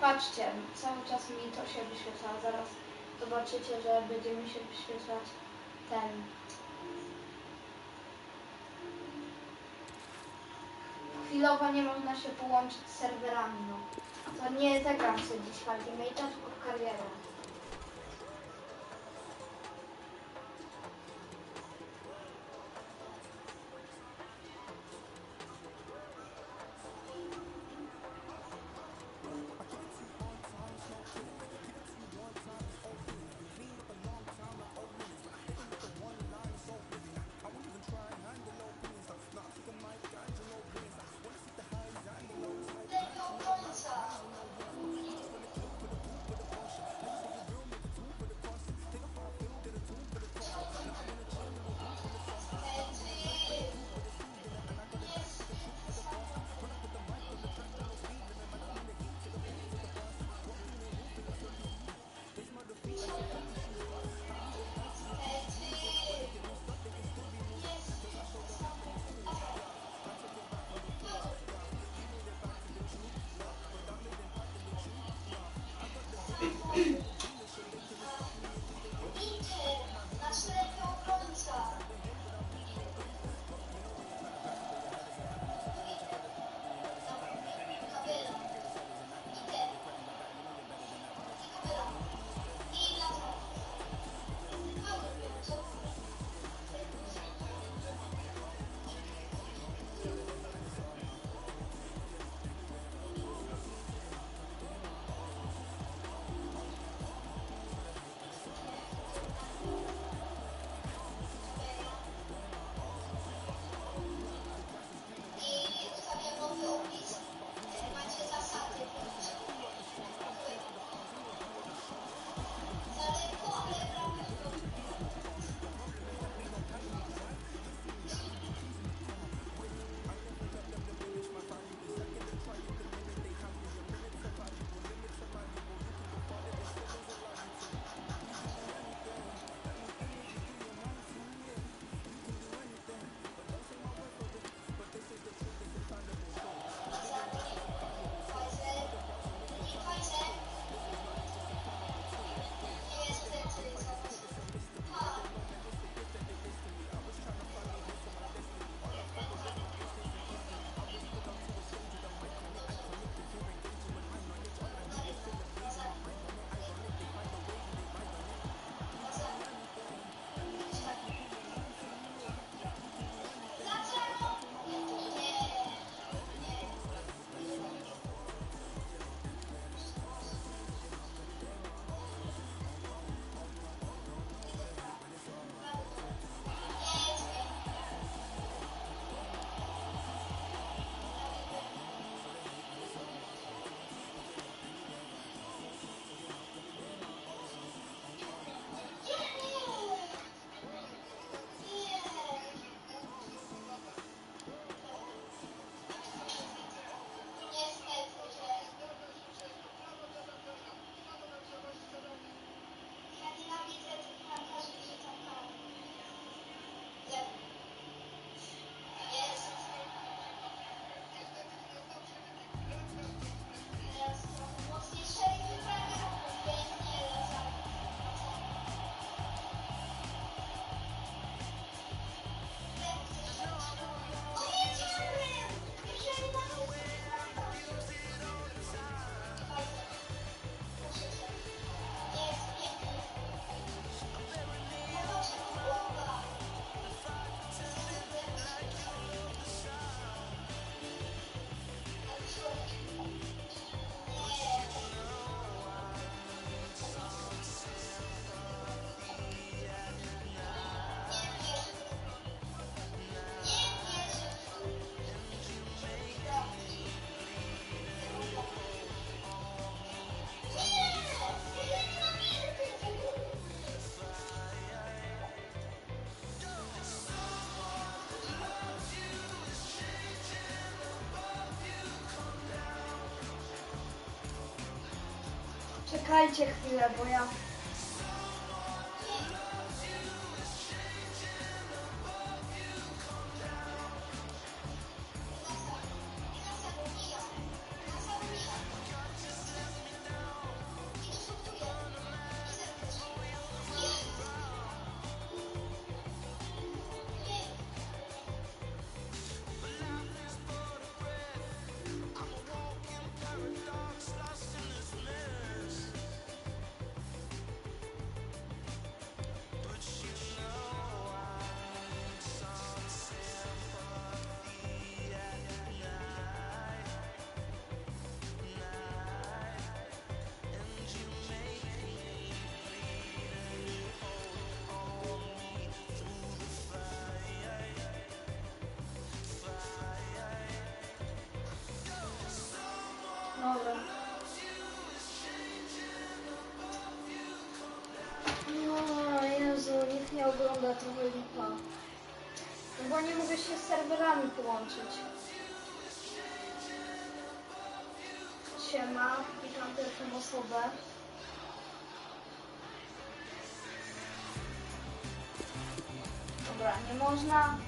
Patrzcie, cały czas mi to się wyświetla. Zaraz zobaczycie, że będzie mi się wyświetlać ten. Chwilowo nie można się połączyć z serwerami, no. To nie zagram sobie dziś Ultimate'a, tylko karierę. Czekajcie chwilę, bo ja... bo nie mogę się z serwerami połączyć. Siema, witam pierwszą osobę. Dobra, nie można.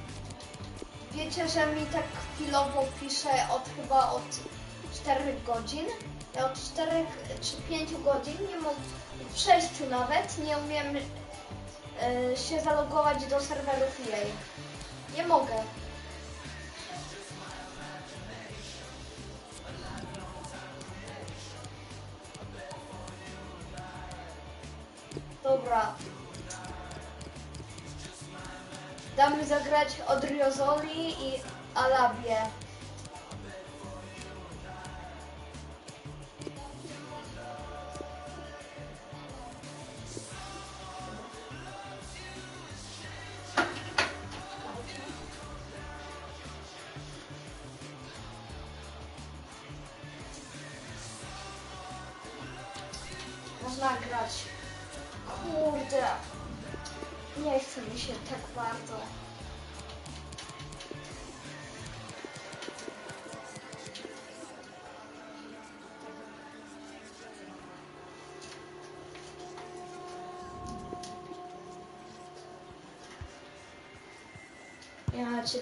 Wiecie, że mi tak chwilowo pisze od chyba od 4 godzin. Ja od 4 czy 5 godzin nie mogę, w 6 nawet nie umiem y, się zalogować do serwerów EA. Nie mogę. Dobra. Damy zagrać od Riozoli i Alabie.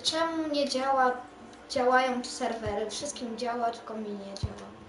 Czemu nie działa, działają serwery? Wszystkim działa, tylko mi nie działa.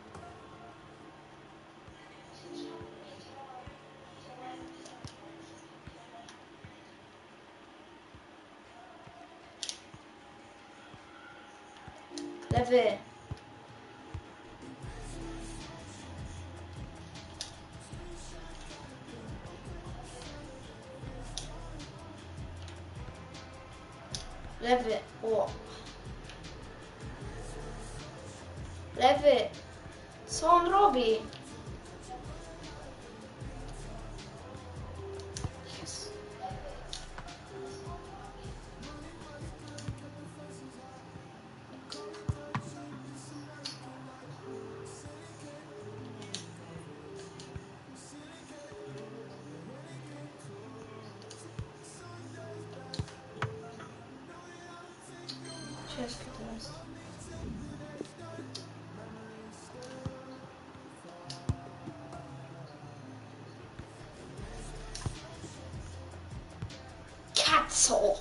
Kaco!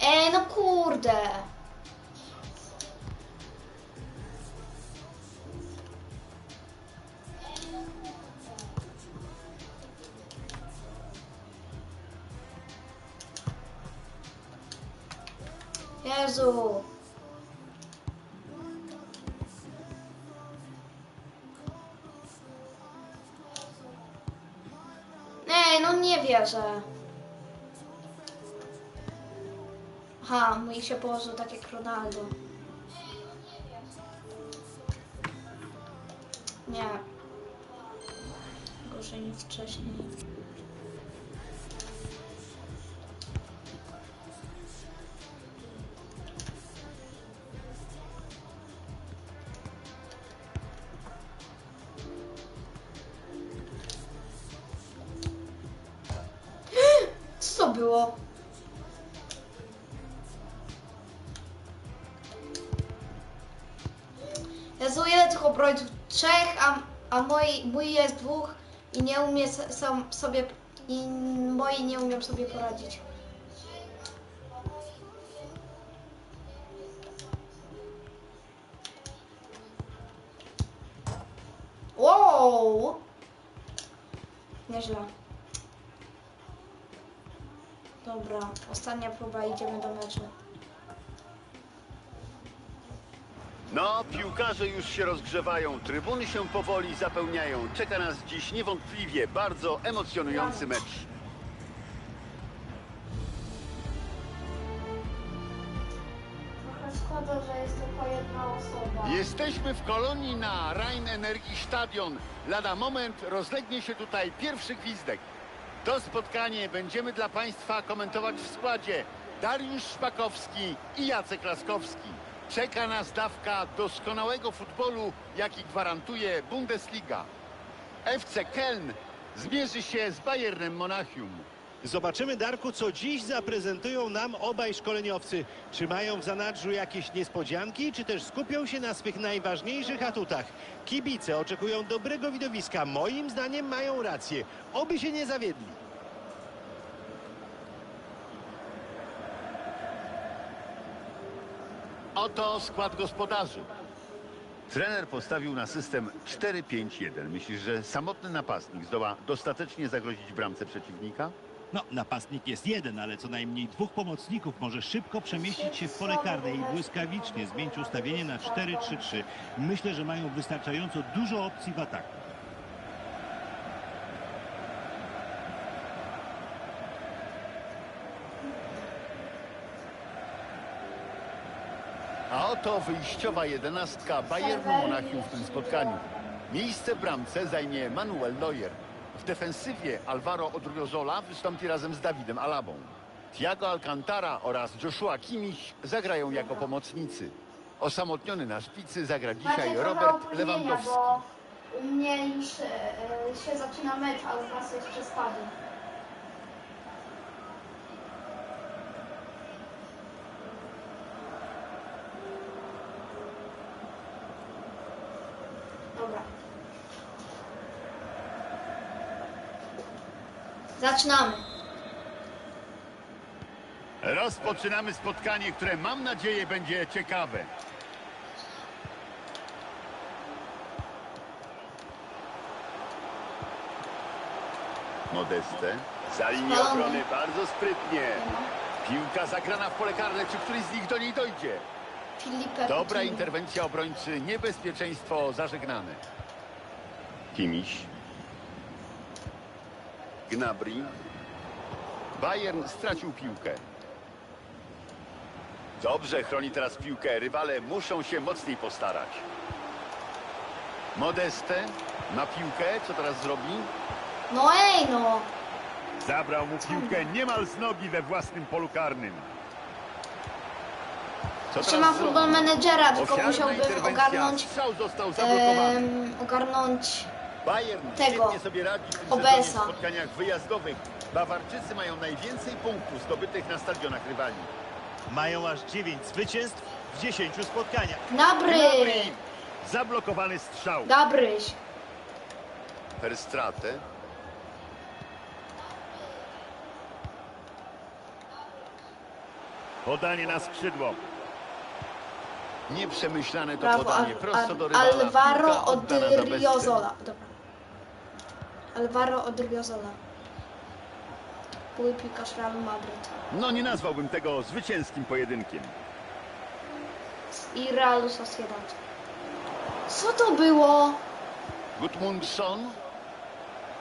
Ej, no kurde! Nie wierzę. Aha, mój się położył tak jak Ronaldo. Nie. Gorzej niż wcześniej. Umie sam sobie i moi nie umiem sobie poradzić. Wow! Nieźle. Dobra, ostatnia próba, idziemy do meczu. No, piłkarze już się rozgrzewają, trybuny się powoli zapełniają. Czeka nas dziś niewątpliwie bardzo emocjonujący mecz. Trochę szkoda, że jest tylko jedna osoba. Jesteśmy w kolonii na Rhein Energie Stadion. Lada moment rozlegnie się tutaj pierwszy gwizdek. To spotkanie będziemy dla Państwa komentować w składzie Dariusz Szpakowski i Jacek Laskowski. Czeka nas dawka doskonałego futbolu, jaki gwarantuje Bundesliga. FC Keln zmierzy się z Bayernem Monachium. Zobaczymy, Darku, co dziś zaprezentują nam obaj szkoleniowcy. Czy mają w zanadrzu jakieś niespodzianki, czy też skupią się na swych najważniejszych atutach? Kibice oczekują dobrego widowiska. Moim zdaniem mają rację. Oby się nie zawiedli. Oto skład gospodarzy. Trener postawił na system 4-5-1. Myślisz, że samotny napastnik zdoła dostatecznie zagrozić bramce przeciwnika? No, napastnik jest jeden, ale co najmniej dwóch pomocników może szybko przemieścić się w pole karne i błyskawicznie zmienić ustawienie na 4-3-3. Myślę, że mają wystarczająco dużo opcji w ataku. A oto wyjściowa jedenastka Bayernu Monachium w tym spotkaniu. Miejsce w bramce zajmie Manuel Neuer. W defensywie Alvaro Odriozola wystąpi razem z Dawidem Alabą. Thiago Alcantara oraz Joshua Kimmich zagrają jako pomocnicy. Osamotniony na szpicy zagra dzisiaj Robert Lewandowski. bo u mnie już e, e, się zaczyna mecz, a u spadł. Zaczynamy. Rozpoczynamy spotkanie, które mam nadzieję będzie ciekawe. Modeste. Za linię obrony bardzo sprytnie. Piłka zagrana w pole karne. Czy któryś z nich do niej dojdzie? Filipe Dobra interwencja obrońcy. Niebezpieczeństwo zażegnane. Kimiś. Gnabry. Bayern stracił piłkę. Dobrze chroni teraz piłkę. Rywale muszą się mocniej postarać. Modeste ma piłkę. Co teraz zrobi? No ej no! Zabrał mu piłkę niemal z nogi we własnym polu karnym. Co Jeszcze zrobi? futbol menedżera, tylko interwencja. ogarnąć, em, ogarnąć Bayern tego, sobie radzi w tym Obesa. spotkaniach wyjazdowych. Bawarczycy mają najwięcej punktów zdobytych na stadionach rywali. Mają aż 9 zwycięstw w 10 spotkaniach. Nabry! Gnabry. Zablokowany strzał. Gabryś. Per stratę. Podanie na skrzydło. Nieprzemyślane to Brawo, podanie. Prosto do rywala. Alvaro bezcel. Odriozola. Dobra. Alvaro Odriozola. Były piłkarz Realu Madryt. No nie nazwałbym tego zwycięskim pojedynkiem. I Realu Sociedad. Co to było? Gudmundsson.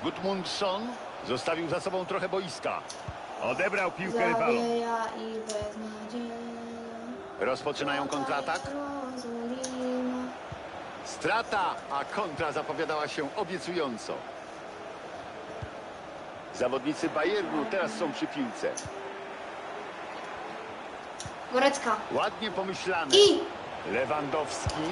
Gudmundsson zostawił za sobą trochę boiska. Odebrał piłkę beznadzieja. Rozpoczynają kontratak. Strata, a kontra zapowiadała się obiecująco. Zawodnicy Bayernu teraz są przy piłce. Gorecka. Ładnie pomyślane. I Lewandowski.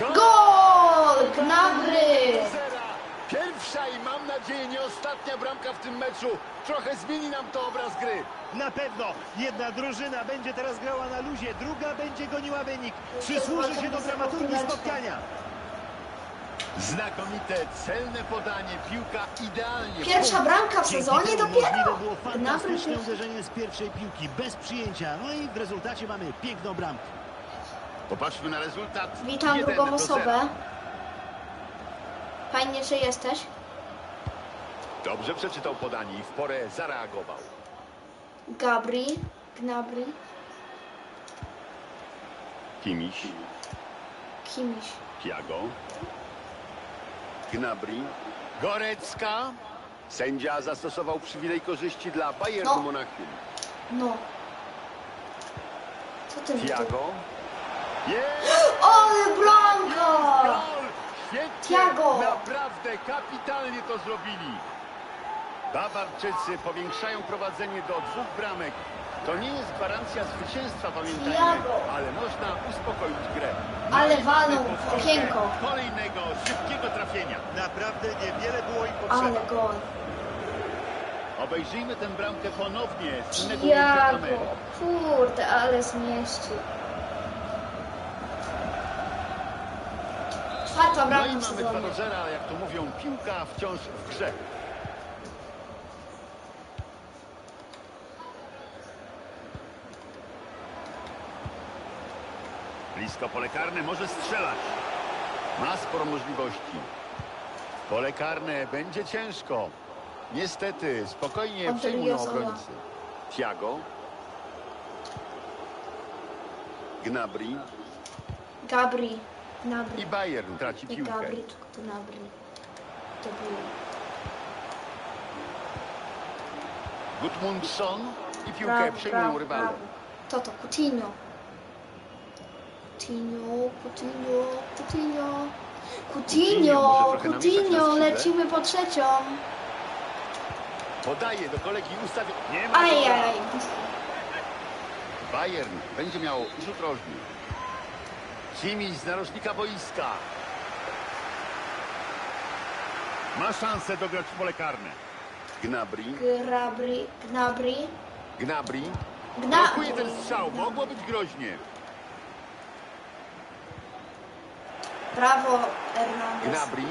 Gol! Gnabry! Zera. Pierwsza i mam nadzieję nie ostatnia bramka w tym meczu. Trochę zmieni nam to obraz gry. Na pewno jedna drużyna będzie teraz grała na luzie, druga będzie goniła wynik. Przysłuży się do dramaturgii spotkania. Znakomite, celne podanie. Piłka idealnie. Pierwsza bramka w sezonie dopiero? Było fantastyczne uderzenie z pierwszej piłki, bez przyjęcia. No i w rezultacie mamy piękną bramkę. Popatrzmy na rezultat. Witam 1 drugą do osobę. 0. Fajnie, że jesteś. Dobrze przeczytał podanie i w porę zareagował. Gabri. Gnabry. Kimiś, Kimiś. Tiago, Gnabry, Gorecka. Sędzia zastosował przywilej korzyści dla Bayernu No. Monachium. No. Co ty? Tiago. Jest! Ale! Gol! Świetnie! Tiago! Naprawdę kapitalnie to zrobili. Bawarczycy powiększają prowadzenie do dwóch bramek. To nie jest gwarancja zwycięstwa, pamiętajmy, Tiago! ale można uspokoić grę. Ale walą w okienko. Kolejnego szybkiego trafienia. Naprawdę niewiele było im potrzeba. Ale gol. Obejrzyjmy tę bramkę ponownie z innego ujęcia Tiago. kamery. Kurde, ale zmieścił. Czwarta No i bramka w mamy 2 sezonie. do 0, ale jak to mówią, piłka wciąż w grze. Blisko pole karne, może strzelać. Ma sporo możliwości. Pole karne będzie ciężko. Niestety, spokojnie przejmują obrońcy. Thiago. Gnabry Gabri. Gnabry. i Bayern traci Nie piłkę. Gabri, tylko Gnabry. To. Gudmundsson i piłkę Brawo, przejmują brawo. To to, Coutinho. Coutinho, Coutinho, Coutinho. Coutinho Coutinho, lecimy po trzecią. Podaje do kolegi ustawienia. Nie ma. Ajajaj. Bayern będzie miał rzut rożny. Simić z narożnika boiska. Ma szansę dograć w pole karne. Gnabry, Gnabry. Gnabry. Gna... Blokuje ten strzał. Mogło być groźnie. Brawo, Hernandez. Gnabry.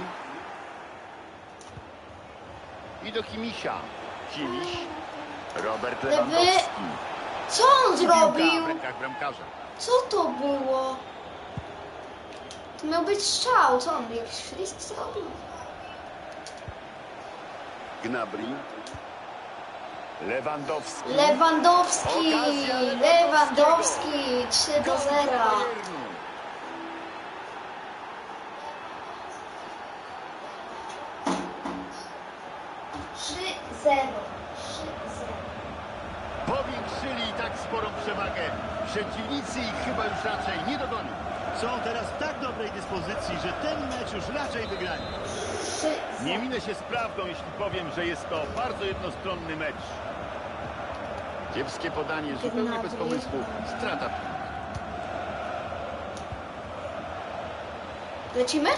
I do Kimisia. Kimiś. Robert Lewy. Lewandowski. Co on piłka zrobił? w rękach bramkarza. Co to było? To miał być strzał. Co on jakiś frist zrobił? Gnabry. Lewandowski. Lewandowski! Okazja Lewandowski! 3 do 0. sporą przewagę. Przeciwnicy ich chyba już raczej nie dogonią. Są teraz w tak dobrej dyspozycji, że ten mecz już raczej wygrali. Nie minę się z prawdą, jeśli powiem, że jest to bardzo jednostronny mecz. Kiepskie podanie, zupełnie bez pomysłu. Strata. Lecimy?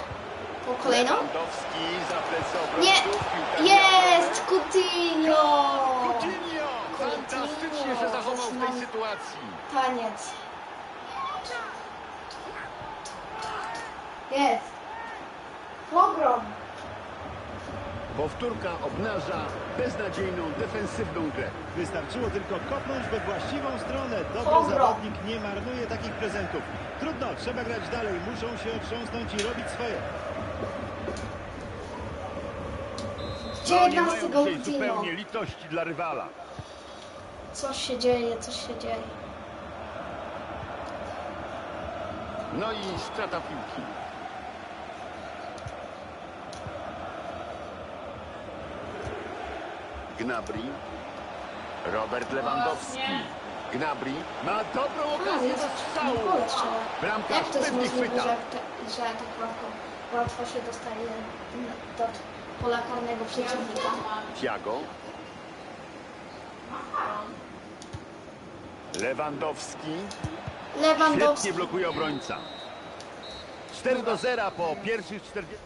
Po kolejną? Nie! Jest! Coutinho! Coutinho! Fantastycznie się zachował w tej sytuacji. Taniec. Jest. Pogrom. Powtórka obnaża beznadziejną, defensywną grę. Wystarczyło tylko kopnąć we właściwą stronę. Dobry Dobra. zawodnik nie marnuje takich prezentów. Trudno, trzeba grać dalej. Muszą się otrząsnąć i robić swoje. No, nie 19 mają dzisiaj Coutinho. zupełnie litości dla rywala. Coś się dzieje, coś się dzieje. No i strata piłki. Gnabry. Robert Lewandowski. Gnabry ma dobrą okazję do strzału. Bramkarz Jak to jest pewnie możliwe, chwyta. że, że tak łatwo, łatwo się dostaje do pola karnego przeciwnika? Thiago. Lewandowski. Świetnie Lewandowski. blokuje obrońca. 4 do 0 po pierwszych 40.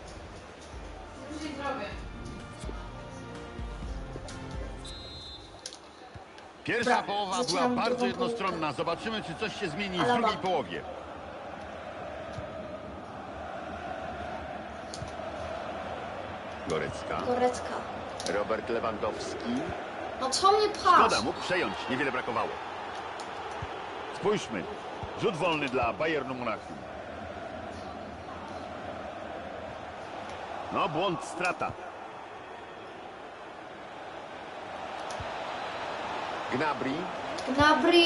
Pierwsza połowa była bardzo jednostronna. Zobaczymy, czy coś się zmieni w drugiej połowie. Gorecka. Gorecka. Robert Lewandowski. No co mnie pchasz? Szkoda, mógł przejąć. Niewiele brakowało. Spójrzmy. Rzut wolny dla Bayernu Monachium. No, błąd, strata. Gnabry. Gnabry.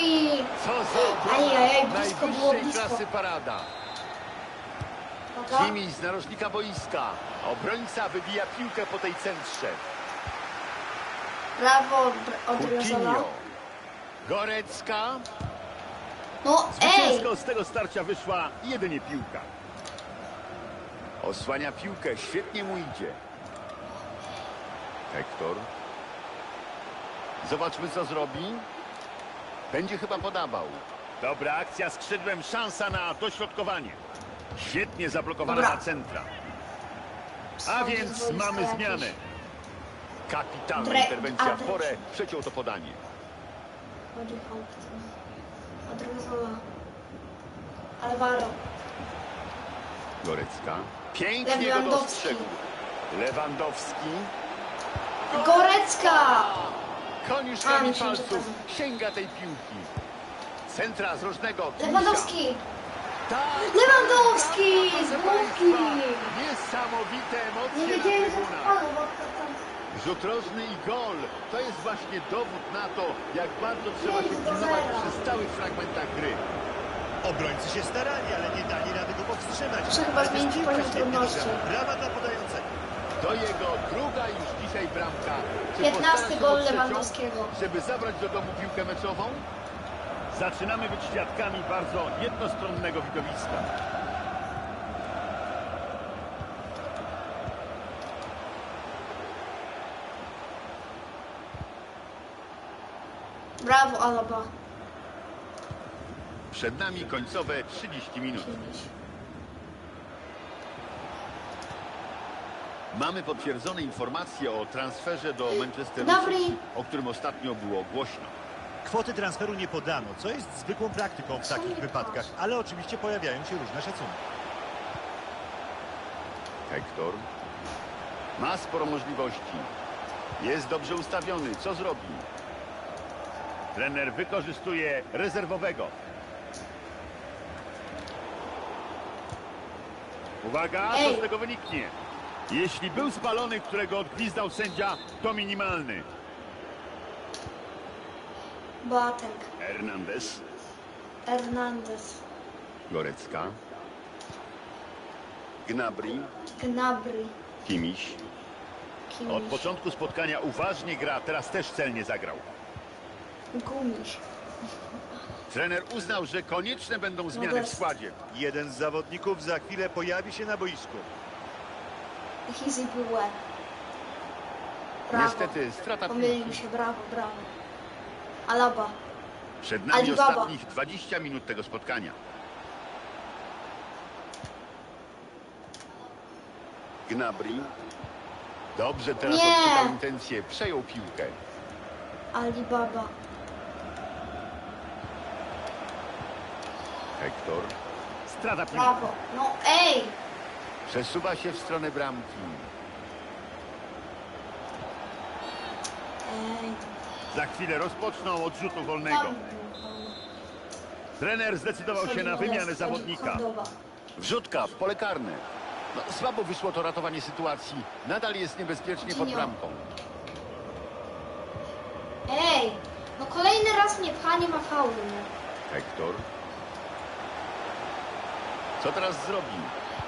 Co za Ajajaj, blisko było, najwyższej blisko. klasy parada. Kimi z narożnika boiska. Obrońca wybija piłkę po tej centrze. Brawo od-. Coutinho. Gorecka. No ej! Zwycięsko z tego starcia wyszła jedynie piłka. Osłania piłkę, świetnie mu idzie. Hektor. Zobaczmy, co zrobi. Będzie chyba podawał. Dobra akcja skrzydłem, szansa na dośrodkowanie. Świetnie zablokowana Dobra. na centra. A więc mamy zmianę. Kapitalna Dre- interwencja Adres. porę. Przeciął to podanie. Chodzi. Odrozola. Alvaro. Gorecka. Pięknie go Lewandowski. dostrzegł. Lewandowski. Gorecka! Koniuszkami palców sięga tej piłki. Centra z różnego. Lewandowski! Tak, Lewandowski! Z Niesamowite Nie emocje na wiedziałem, że padło, bo tam... Rzut rożny i gol. To jest właśnie dowód na to, jak bardzo trzeba się pilnować przy stałych fragmentach gry. Obrońcy się starali, ale nie dali rady go powstrzymać. Muszę chyba zmienić poziom świetnie trudności. Brawa dla podającego. To jego druga już dzisiaj bramka. Czy 15 postara się gol Lewandowskiego. Żeby zabrać do domu piłkę meczową? Zaczynamy być świadkami bardzo jednostronnego widowiska. Brawo, Alaba. Przed nami końcowe 30 minut. Mamy potwierdzone informacje o transferze do Manchester Dobry. City, o którym ostatnio było głośno. Kwoty transferu nie podano, co jest zwykłą praktyką w Co takich wypadkach, ale oczywiście pojawiają się różne szacunki. Hector ma sporo możliwości. Jest dobrze ustawiony. Co zrobi? Trener wykorzystuje rezerwowego. Uwaga, co z tego wyniknie? Jeśli był spalony, którego odgwizdał sędzia, to minimalny. Boateng. Hernandez, Hernandez. Gorecka, Gnabry, Gnabry. Kimiś. Kimiś. Od początku spotkania uważnie gra, teraz też celnie zagrał. Gumiś. Trener uznał, że konieczne będą zmiany w składzie. Jeden z zawodników za chwilę pojawi się na boisku. Hizy Bue. Brawo. Niestety strata Pomylił się, brawo, brawo. Alaba. Przed nami Alibaba. ostatnich 20 minut tego spotkania. Gnabry. Dobrze teraz Nie. odczytał intencję. Przejął piłkę. Alibaba. Hector. Strata piłki. Brawo. No ej! Przesuwa się w stronę bramki. Ej. Za chwilę rozpoczną od rzutu wolnego. Tam był. Trener zdecydował się na wymianę zawodnika. Wrzutka w pole karne. No, słabo wyszło to ratowanie sytuacji. Nadal jest niebezpiecznie pod bramką. Ej! No kolejny raz mnie pcha, nie ma faulu. nie? Hector. Co teraz zrobi?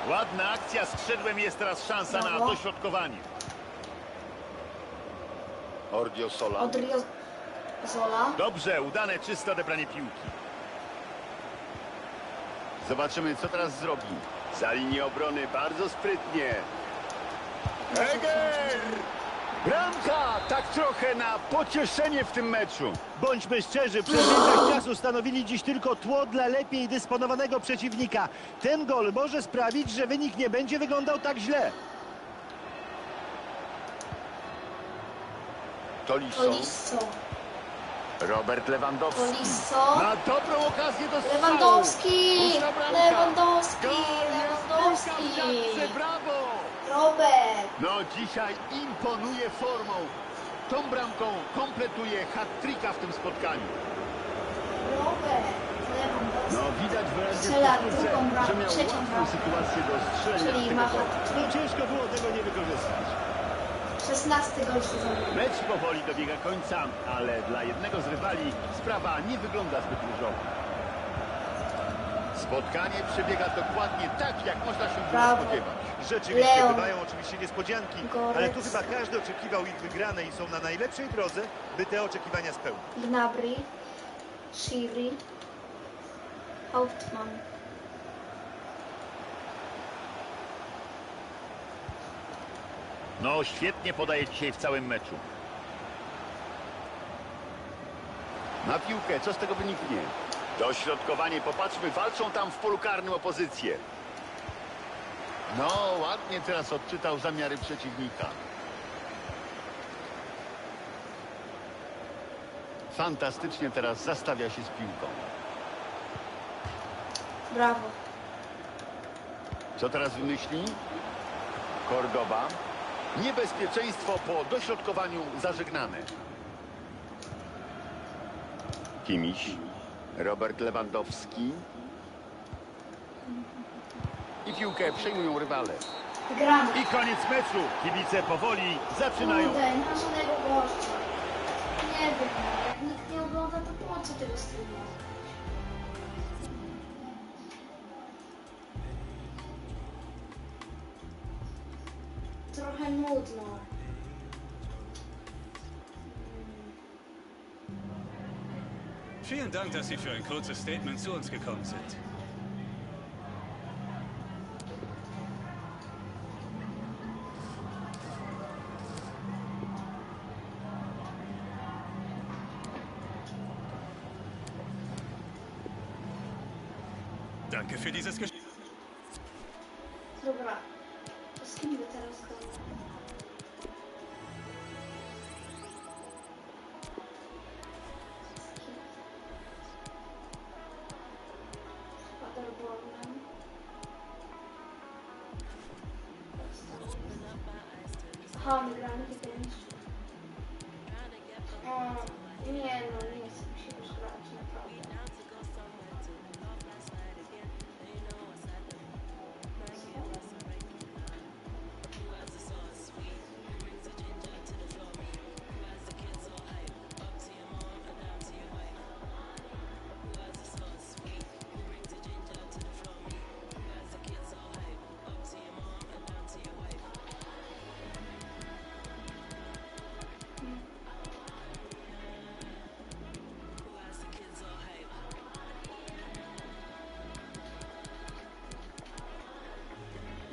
Ładna akcja skrzydłem jest teraz szansa na dośrodkowanie. Ordio Sola. Odrio. Dobrze, udane czyste odebranie piłki. Zobaczymy, co teraz zrobi. Za linię obrony bardzo sprytnie. Eger! Bramka! Tak trochę na pocieszenie w tym meczu. Bądźmy szczerzy, przez większość czasu stanowili dziś tylko tło dla lepiej dysponowanego przeciwnika. Ten gol może sprawić, że wynik nie będzie wyglądał tak źle. Tolisso. Robert Lewandowski. Tolisso. Na dobrą okazję do strzału. Lewandowski! Lewandowski! Lewandowski! Brawo! Robert! No dzisiaj imponuje formą. Tą bramką kompletuje hat-tricka w tym spotkaniu. Robert! No widać wyraźnie w Strzela koszulce, drugą bramkę, że miał trzecią bramkę. sytuację do strzelenia Czyli ma tego golu. hat No ciężko było tego nie wykorzystać. 16 gol sezonu. Mecz powoli dobiega końca, ale dla jednego z rywali sprawa nie wygląda zbyt różowo. Spotkanie przebiega dokładnie tak, jak można się było Brawo. spodziewać. Rzeczywiście Leon. bywają oczywiście niespodzianki, ale tu chyba każdy oczekiwał ich wygranej i są na najlepszej drodze, by te oczekiwania spełnić. Gnabry. Shiri. Hauptmann. No, świetnie podaje dzisiaj w całym meczu. Na piłkę, co z tego wyniknie? Dośrodkowanie, popatrzmy, walczą tam w polu karnym opozycję. No, ładnie teraz odczytał zamiary przeciwnika. Fantastycznie teraz zastawia się z piłką. Brawo. Co teraz wymyśli? Kordoba. Niebezpieczeństwo po dośrodkowaniu zażegnane. Kimiś. Robert Lewandowski. I piłkę przejmują rywale. Gramy. I koniec meczu. Kibice powoli zaczynają. Kurde, nie ma żadnego gościa. Nie wiem, jak nikt nie ogląda, to po co tego streama? Trochę nudno. Vielen Dank, dass Sie für ein kurzes Statement zu uns gekommen sind. Danke für dieses Gespräch. Dobra. Z kim teraz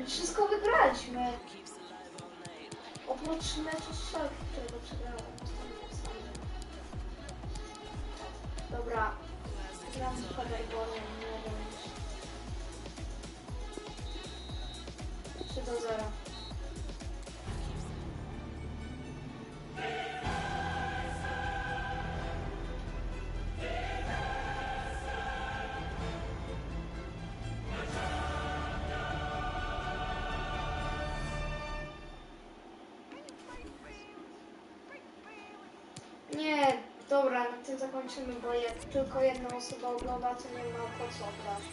Wszystko wygraliśmy. Oprócz meczu z Schalke, którego przegrałem. Dobra. Gram z Paderbornem, nie wiem już. 3 do 0. zakończymy, bo jak tylko jedna osoba ogląda, to nie ma po co grać.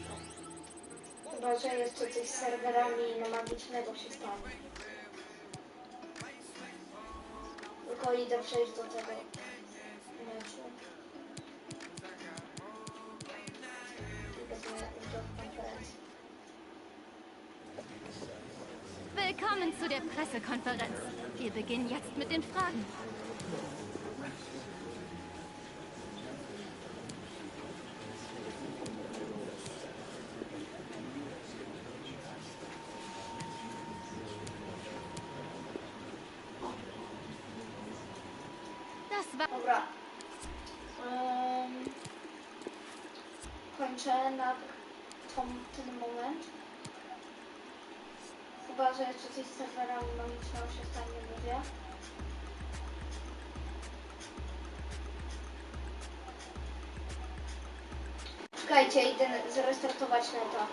Chyba, że jeszcze coś z serwerami na magicznego się stanie. Tylko idę przejść do tego meczu. Willkommen zu der Pressekonferenz. Wir beginnen jetzt mit den Fragen. Czekajcie, idę zrestartować neta.